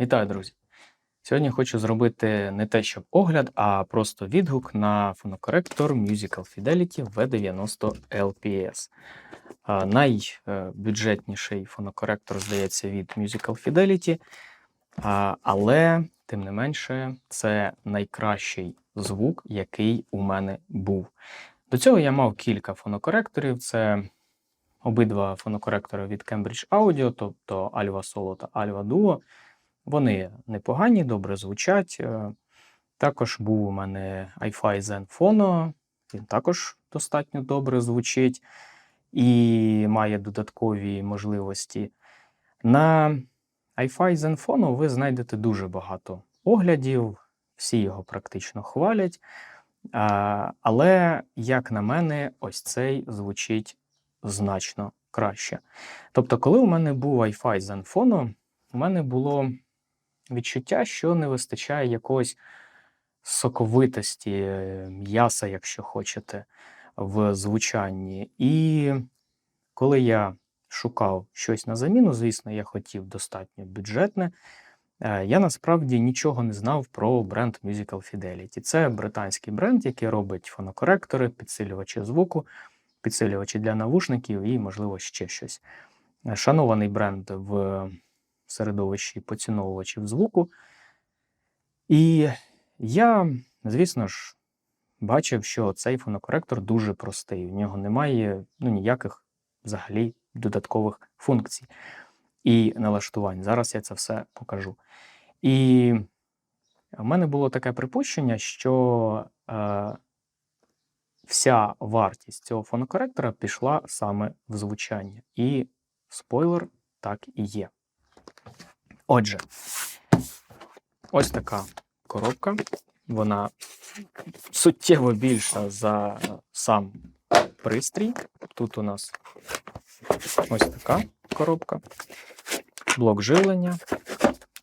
Вітаю, друзі! Сьогодні хочу зробити не те, щоб огляд, а просто відгук на фонокоректор Musical Fidelity V90 LPS. Найбюджетніший фонокоректор, здається, від Musical Fidelity, але, тим не менше, це найкращий звук, який у мене був. До цього я мав кілька фонокоректорів. Це обидва фонокоректори від Cambridge Audio, тобто Alva Solo та Alva Duo. Вони непогані, добре звучать. Е, Також був у мене iFi Zen Phono, він також достатньо добре звучить і має додаткові можливості. На iFi Zen Phono ви знайдете дуже багато оглядів, всі його практично хвалять. Але, як на мене, ось цей звучить значно краще. Тобто, коли у мене був Wi-Fi Zenfone, у мене було відчуття, що не вистачає якоїсь соковитості, е, м'яса, якщо хочете, в звучанні. І коли я шукав щось на заміну, звісно, я хотів достатньо бюджетне. е, Я насправді нічого не знав про бренд Musical Fidelity. Це британський бренд, який робить фонокоректори, підсилювачі звуку, підсилювачі для навушників і, можливо, ще щось. Е, Шанований бренд в середовищі поціновувачів звуку. І я, звісно ж, бачив, що цей фонокоректор дуже простий. У нього немає ну, ніяких взагалі додаткових функцій і налаштувань. Зараз я це все покажу. І в мене було таке припущення, що е, вся вартість цього фонокоректора пішла саме в звучання. І спойлер так і є. Отже, ось така коробка. Вона суттєво більша за сам пристрій. Тут у нас ось така коробка. Блок живлення.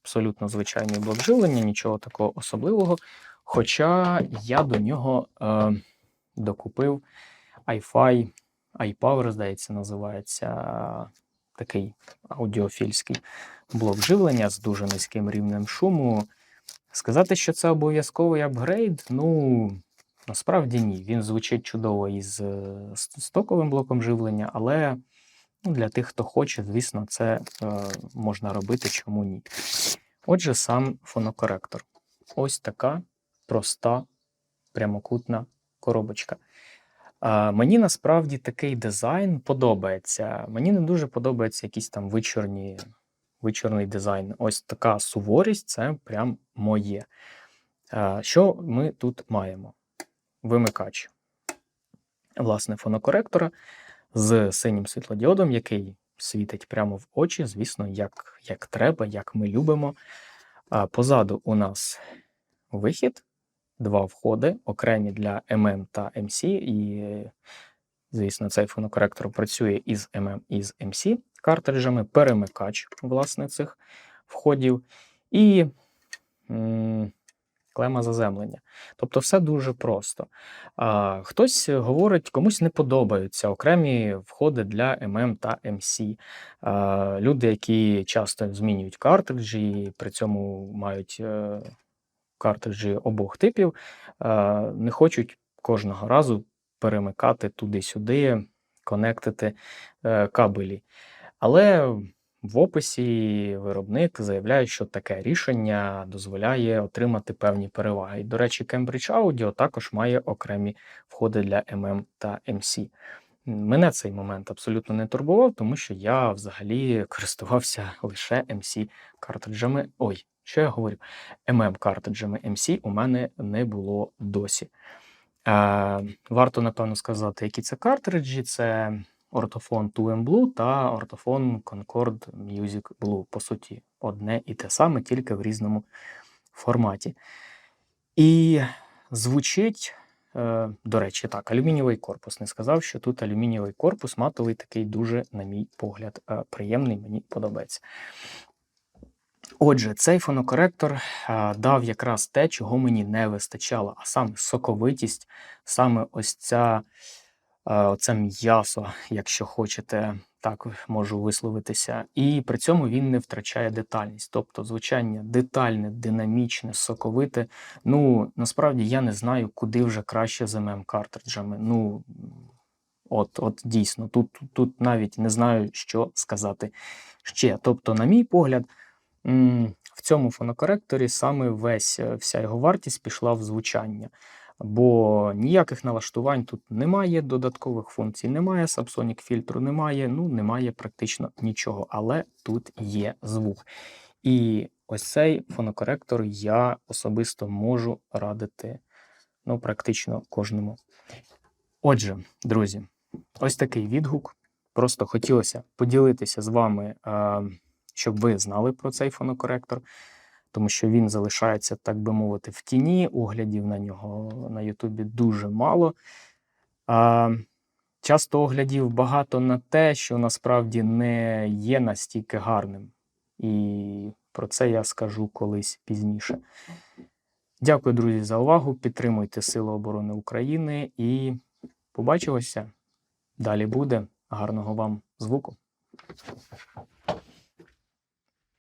Абсолютно звичайний блок живлення, нічого такого особливого. Хоча я до нього е, докупив iFi, iPower, здається, називається такий аудіофільський блок живлення з дуже низьким рівнем шуму. Сказати, що це обов'язковий апгрейд, ну насправді ні. Він звучить чудово із стоковим блоком живлення, але ну, для тих, хто хоче, звісно, це е, можна робити, чому ні. Отже, сам фонокоректор. Ось така проста прямокутна коробочка. Мені насправді такий дизайн подобається. Мені не дуже подобається якісь там вичорні, вичорний дизайн. Ось така суворість це прям моє. Що ми тут маємо? Вимикач, власне, фонокоректора з синім світлодіодом, який світить прямо в очі, звісно, як, як треба, як ми любимо. Позаду у нас вихід, два входи, окремі для MM та MC, і, звісно, цей фонокоректор працює із MM і з MC картриджами, перемикач, власне, цих входів, і м, клема заземлення. Тобто все дуже просто. А, хтось говорить, комусь не подобаються окремі входи для MM та MC. А, люди, які часто змінюють картриджі, при цьому мають е, картриджі обох типів, е, не хочуть кожного разу перемикати туди-сюди, конектити е, кабелі. Але в описі виробник заявляє, що таке рішення дозволяє отримати певні переваги. І, до речі, Cambridge Audio також має окремі входи для MM та MC. Мене цей момент абсолютно не турбував, тому що я взагалі користувався лише MC картриджами. Ой, що я говорю? MM картриджами MC у мене не було досі. Е, варто, напевно, сказати, які це картриджі. Це Ortofon 2M Blue та Ortofon Concord Music Blue. По суті, одне і те саме, тільки в різному форматі. І звучить, е, до речі, так, алюмінієвий корпус. Не сказав, що тут алюмінієвий корпус, матовий такий дуже, на мій погляд, е, приємний, мені подобається. Отже, цей фонокоректор дав якраз те, чого мені не вистачало, а саме соковитість, саме ось ця, оце м'ясо, якщо хочете, так можу висловитися. І при цьому він не втрачає детальність. Тобто, звучання детальне, динамічне, соковите. Ну, насправді я не знаю, куди вже краще з mm картриджами. Ну, от, от дійсно, тут, тут навіть не знаю, що сказати ще. Тобто, на мій погляд, в цьому фонокоректорі саме весь е, вся його вартість пішла в звучання. Бо ніяких налаштувань тут немає, додаткових функцій немає, Subsonic фільтру немає, ну немає практично нічого, але тут є звук. І ось цей фонокоректор я особисто можу радити ну, практично кожному. Отже, друзі, ось такий відгук. Просто хотілося поділитися з вами, е, щоб ви знали про цей фонокоректор, тому що він залишається, так би мовити, в тіні. Оглядів на нього на Ютубі дуже мало. Е, Часто оглядів багато на те, що насправді не є настільки гарним. І про це я скажу колись пізніше. Дякую, друзі, за увагу. Підтримуйте Сили оборони України і побачимося. Далі буде. Гарного вам звуку.